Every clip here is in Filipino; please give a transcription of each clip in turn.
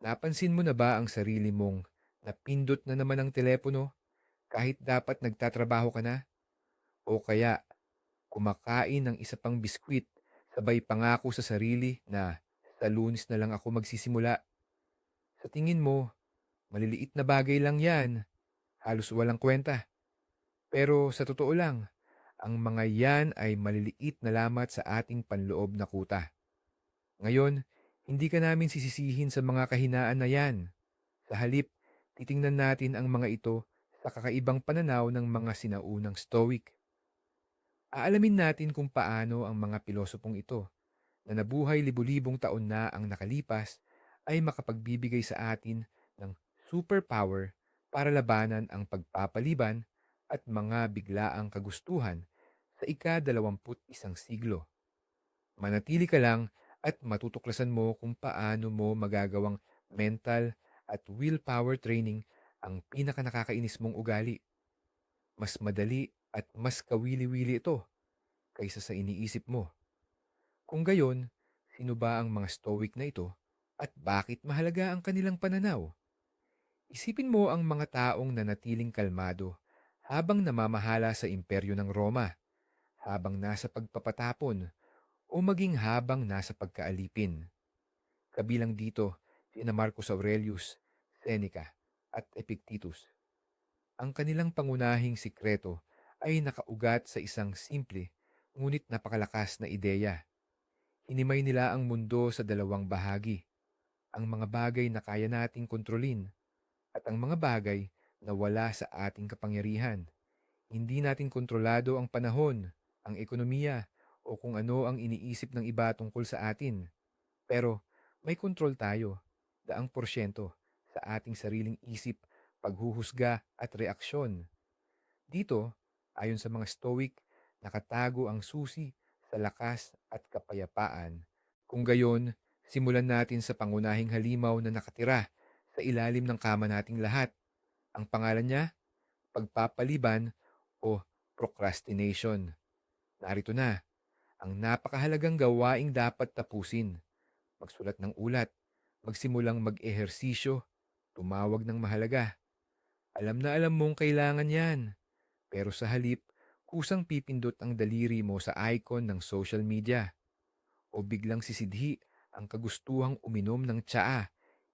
Napansin mo na ba ang sarili mong napindot na naman ang telepono kahit dapat nagtatrabaho ka na? O kaya kumakain ng isa pang biskwit sabay pangako sa sarili na sa lunes na lang ako magsisimula? Sa tingin mo, maliliit na bagay lang yan. Halos walang kwenta. Pero sa totoo lang, ang mga yan ay maliliit na lamat sa ating panloob na kuta. Ngayon, hindi ka namin sisisihin sa mga kahinaan na yan. Sa halip, titingnan natin ang mga ito sa kakaibang pananaw ng mga sinaunang Stoic. Aalamin natin kung paano ang mga pilosopong ito na nabuhay libu-libong taon na ang nakalipas ay makapagbibigay sa atin ng superpower para labanan ang pagpapaliban at mga biglaang kagustuhan sa ika-dalawamput isang siglo. Manatili ka lang at matutuklasan mo kung paano mo magagawang mental at willpower training ang pinaka nakakainis mong ugali. Mas madali at mas kawili-wili ito kaysa sa iniisip mo. Kung gayon, sino ba ang mga stoic na ito at bakit mahalaga ang kanilang pananaw? Isipin mo ang mga taong nanatiling kalmado habang namamahala sa imperyo ng Roma, habang nasa pagpapatapon o maging habang nasa pagkaalipin. Kabilang dito sina Marcus Aurelius, Seneca at Epictetus. Ang kanilang pangunahing sikreto ay nakaugat sa isang simple ngunit napakalakas na ideya. Hinimay nila ang mundo sa dalawang bahagi. Ang mga bagay na kaya nating kontrolin at ang mga bagay na wala sa ating kapangyarihan. Hindi natin kontrolado ang panahon, ang ekonomiya, o kung ano ang iniisip ng iba tungkol sa atin. Pero may kontrol tayo, daang porsyento, sa ating sariling isip, paghuhusga at reaksyon. Dito, ayon sa mga stoic, nakatago ang susi sa lakas at kapayapaan. Kung gayon, simulan natin sa pangunahing halimaw na nakatira sa ilalim ng kama nating lahat. Ang pangalan niya, pagpapaliban o procrastination. Narito na, ang napakahalagang gawaing dapat tapusin. Magsulat ng ulat, magsimulang mag-ehersisyo, tumawag ng mahalaga. Alam na alam mong kailangan yan. Pero sa halip, kusang pipindot ang daliri mo sa icon ng social media. O biglang sisidhi ang kagustuhang uminom ng tsaa,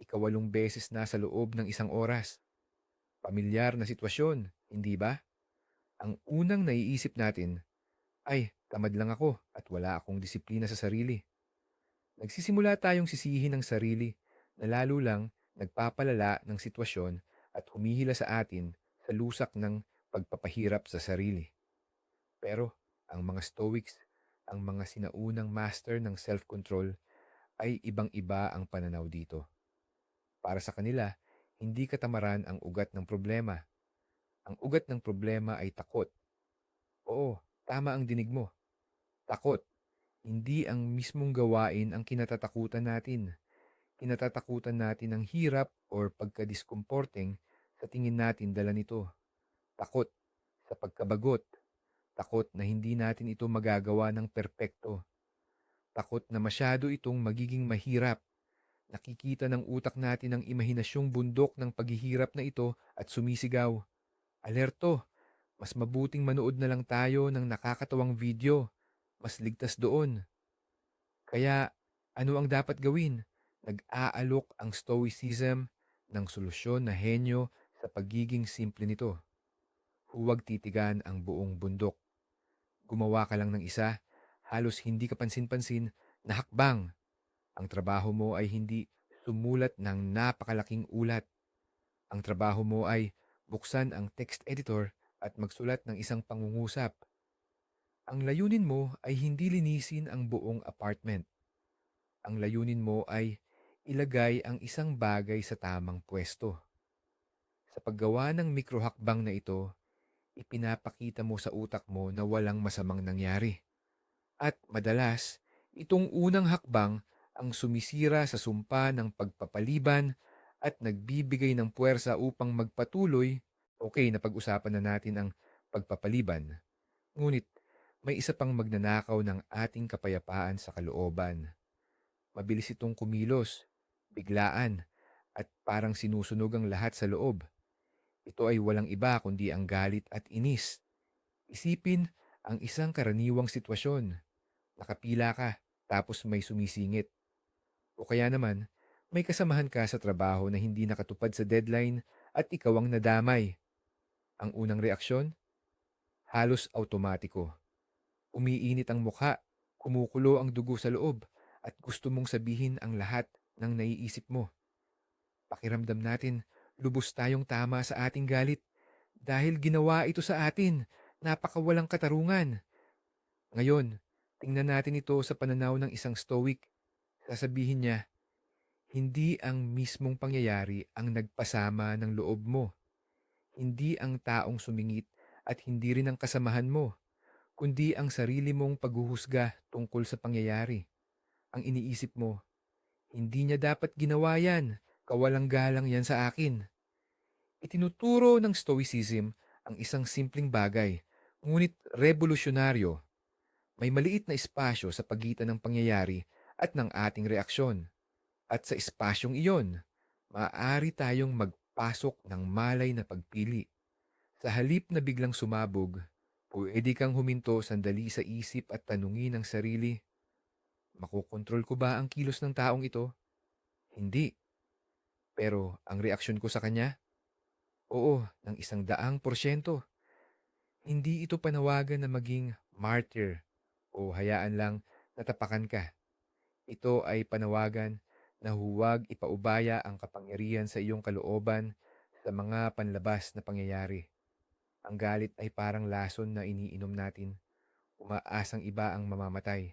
ikawalong beses na sa loob ng isang oras. Pamilyar na sitwasyon, hindi ba? Ang unang naiisip natin, ay, tamad lang ako at wala akong disiplina sa sarili. Nagsisimula tayong sisihin ng sarili na lalo lang nagpapalala ng sitwasyon at humihila sa atin sa lusak ng pagpapahirap sa sarili. Pero ang mga Stoics, ang mga sinaunang master ng self-control, ay ibang-iba ang pananaw dito. Para sa kanila, hindi katamaran ang ugat ng problema. Ang ugat ng problema ay takot. Oo, tama ang dinig mo. Takot. Hindi ang mismong gawain ang kinatatakutan natin. Kinatatakutan natin ang hirap or pagkadiskomporting sa tingin natin dala nito. Takot sa pagkabagot. Takot na hindi natin ito magagawa ng perpekto. Takot na masyado itong magiging mahirap. Nakikita ng utak natin ang imahinasyong bundok ng paghihirap na ito at sumisigaw. Alerto! Mas mabuting manood na lang tayo ng nakakatawang video. Mas ligtas doon. Kaya, ano ang dapat gawin? Nag-aalok ang Stoicism ng solusyon na henyo sa pagiging simple nito. Huwag titigan ang buong bundok. Gumawa ka lang ng isa, halos hindi ka pansin-pansin na hakbang. Ang trabaho mo ay hindi sumulat ng napakalaking ulat. Ang trabaho mo ay buksan ang text editor at magsulat ng isang pangungusap. Ang layunin mo ay hindi linisin ang buong apartment. Ang layunin mo ay ilagay ang isang bagay sa tamang pwesto. Sa paggawa ng mikrohakbang na ito, ipinapakita mo sa utak mo na walang masamang nangyari. At madalas, itong unang hakbang ang sumisira sa sumpa ng pagpapaliban at nagbibigay ng puwersa upang magpatuloy Okay na pag-usapan na natin ang pagpapaliban. Ngunit may isa pang magnanakaw ng ating kapayapaan sa kalooban. Mabilis itong kumilos, biglaan, at parang sinusunog ang lahat sa loob. Ito ay walang iba kundi ang galit at inis. Isipin ang isang karaniwang sitwasyon. Nakapila ka, tapos may sumisingit. O kaya naman, may kasamahan ka sa trabaho na hindi nakatupad sa deadline at ikaw ang nadamay. Ang unang reaksyon? Halos automatiko. Umiinit ang mukha, kumukulo ang dugo sa loob, at gusto mong sabihin ang lahat ng naiisip mo. Pakiramdam natin, lubos tayong tama sa ating galit dahil ginawa ito sa atin, napakawalang katarungan. Ngayon, tingnan natin ito sa pananaw ng isang stoic. Sasabihin niya, hindi ang mismong pangyayari ang nagpasama ng loob mo. Hindi ang taong sumingit at hindi rin ang kasamahan mo, kundi ang sarili mong paghuhusga tungkol sa pangyayari. Ang iniisip mo, hindi niya dapat ginawa yan, kawalang galang yan sa akin. Itinuturo ng Stoicism ang isang simpleng bagay, ngunit revolusyonaryo. May maliit na espasyo sa pagitan ng pangyayari at ng ating reaksyon. At sa espasyong iyon, maaari tayong magpasok ng malay na pagpili. Sa halip na biglang sumabog, pwede kang huminto sandali sa isip at tanungin ang sarili, makokontrol ko ba ang kilos ng taong ito? Hindi. Pero ang reaksyon ko sa kanya, oo, ng isang daang porsyento. Hindi ito panawagan na maging martyr o hayaan lang natapakan ka. Ito ay panawagan na huwag ipaubaya ang kapangyarihan sa iyong kalooban sa mga panlabas na pangyayari. Ang galit ay parang lason na iniinom natin. Umaasang iba ang mamamatay.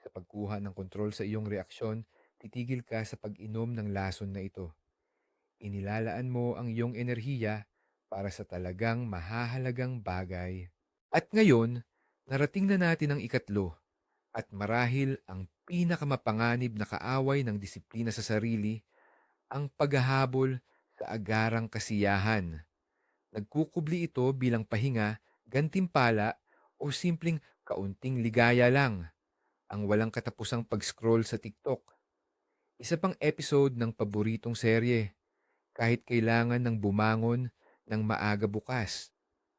Sa pagkuha ng kontrol sa iyong reaksyon, titigil ka sa pag-inom ng lason na ito. Inilalaan mo ang iyong enerhiya para sa talagang mahahalagang bagay. At ngayon, narating na natin ang ikatlo at marahil ang pinakamapanganib na kaaway ng disiplina sa sarili, ang paghahabol sa agarang kasiyahan. Nagkukubli ito bilang pahinga, gantimpala o simpleng kaunting ligaya lang, ang walang katapusang pag-scroll sa TikTok. Isa pang episode ng paboritong serye, kahit kailangan ng bumangon ng maaga bukas.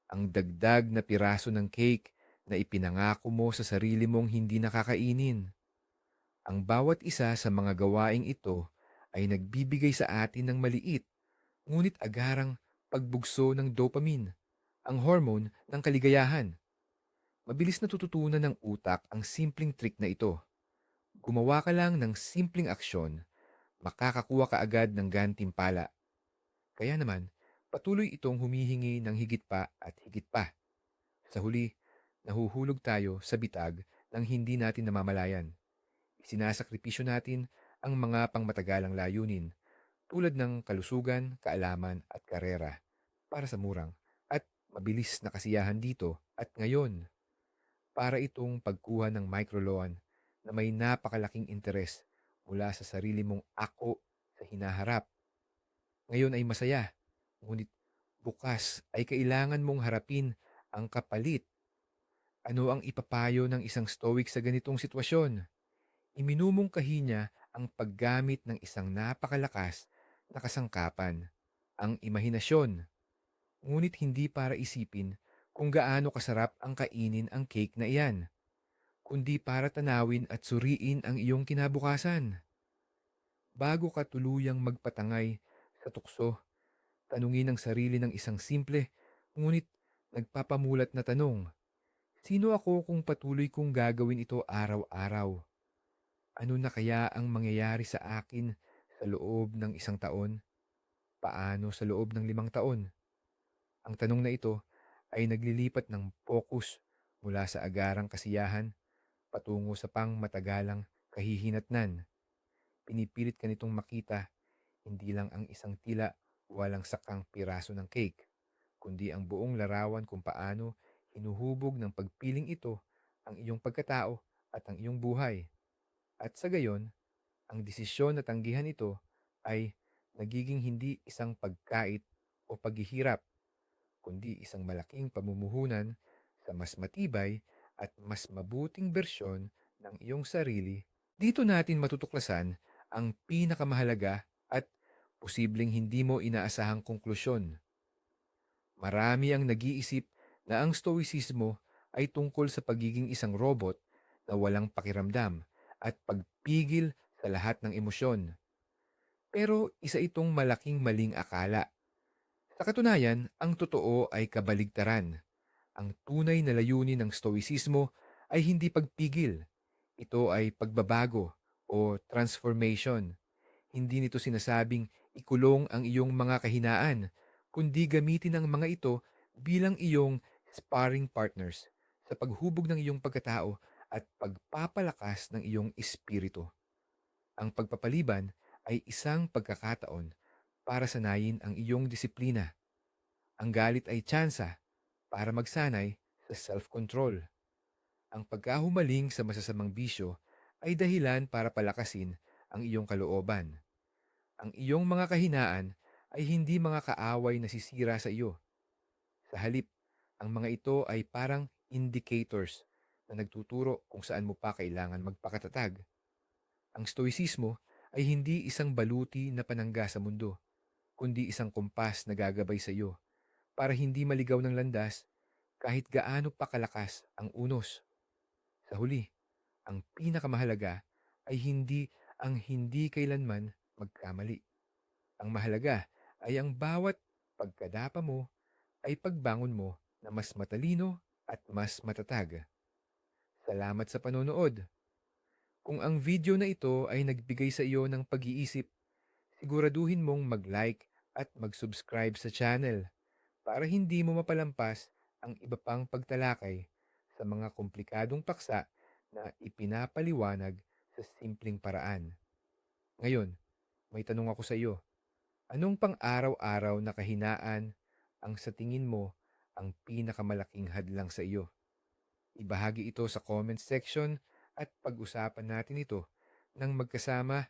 Ang dagdag na piraso ng cake na ipinangako mo sa sarili mong hindi nakakainin. Ang bawat isa sa mga gawaing ito ay nagbibigay sa atin ng maliit, ngunit agarang pagbugso ng dopamine, ang hormone ng kaligayahan. Mabilis natututunan ng utak ang simpleng trick na ito. Gumawa ka lang ng simpleng aksyon, makakakuha ka agad ng gantimpala. Kaya naman, patuloy itong humihingi ng higit pa at higit pa. Sa huli, nahuhulog tayo sa bitag ng hindi natin namamalayan. Sinasakripisyo natin ang mga pangmatagalang layunin tulad ng kalusugan, kaalaman at karera para sa murang at mabilis na kasiyahan dito at ngayon para itong pagkuha ng microloan na may napakalaking interes mula sa sarili mong ako sa hinaharap. Ngayon ay masaya, ngunit bukas ay kailangan mong harapin ang kapalit. Ano ang ipapayo ng isang stoic sa ganitong sitwasyon? Iminumungkahi niya ang paggamit ng isang napakalakas na kasangkapan, ang imahinasyon. Ngunit hindi para isipin kung gaano kasarap ang kainin ang cake na iyan, kundi para tanawin at suriin ang iyong kinabukasan. Bago ka tuluyang magpatangay sa tukso, tanungin ang sarili ng isang simple, ngunit nagpapamulat na tanong. Sino ako kung patuloy kong gagawin ito araw-araw? Ano na kaya ang mangyayari sa akin sa loob ng isang taon? Paano sa loob ng limang taon? Ang tanong na ito ay naglilipat ng focus mula sa agarang kasiyahan patungo sa pang matagalang kahihinatnan. Pinipilit ka nitong makita hindi lang ang isang tila walang sakang piraso ng cake, kundi ang buong larawan kung paano hinuhubog ng pagpiling ito ang iyong pagkatao at ang iyong buhay. At sa gayon, ang desisyon na tanggihan ito ay nagiging hindi isang pagkait o paghihirap, kundi isang malaking pamumuhunan sa mas matibay at mas mabuting bersyon ng iyong sarili. Dito natin matutuklasan ang pinakamahalaga at posibleng hindi mo inaasahang konklusyon. Marami ang nag-iisip na ang stoicismo ay tungkol sa pagiging isang robot na walang pakiramdam at pagpigil sa lahat ng emosyon. Pero isa itong malaking maling akala. Sa katunayan, ang totoo ay kabaligtaran. Ang tunay na layunin ng stoicismo ay hindi pagpigil. Ito ay pagbabago o transformation. Hindi nito sinasabing ikulong ang iyong mga kahinaan, kundi gamitin ang mga ito bilang iyong sparring partners sa paghubog ng iyong pagkatao at pagpapalakas ng iyong espiritu. Ang pagpapaliban ay isang pagkakataon para sanayin ang iyong disiplina. Ang galit ay tsansa para magsanay sa self-control. Ang pagkahumaling sa masasamang bisyo ay dahilan para palakasin ang iyong kalooban. Ang iyong mga kahinaan ay hindi mga kaaway na sisira sa iyo. Sa halip, ang mga ito ay parang indicators na nagtuturo kung saan mo pa kailangan magpakatatag. Ang stoicismo ay hindi isang baluti na panangga sa mundo, kundi isang kumpas na gagabay sa iyo para hindi maligaw ng landas kahit gaano pa kalakas ang unos. Sa huli, ang pinakamahalaga ay hindi ang hindi kailanman magkamali. Ang mahalaga ay ang bawat pagkadapa mo ay pagbangon mo na mas matalino at mas matatag. Salamat sa panonood. Kung ang video na ito ay nagbigay sa iyo ng pag-iisip, siguraduhin mong mag-like at mag-subscribe sa channel para hindi mo mapalampas ang iba pang pagtalakay sa mga komplikadong paksa na ipinapaliwanag sa simpleng paraan. Ngayon, may tanong ako sa iyo. Anong pang-araw-araw na kahinaan ang sa tingin mo ang pinakamalaking hadlang sa iyo? Ibahagi ito sa comment section at pag-usapan natin ito ng magkasama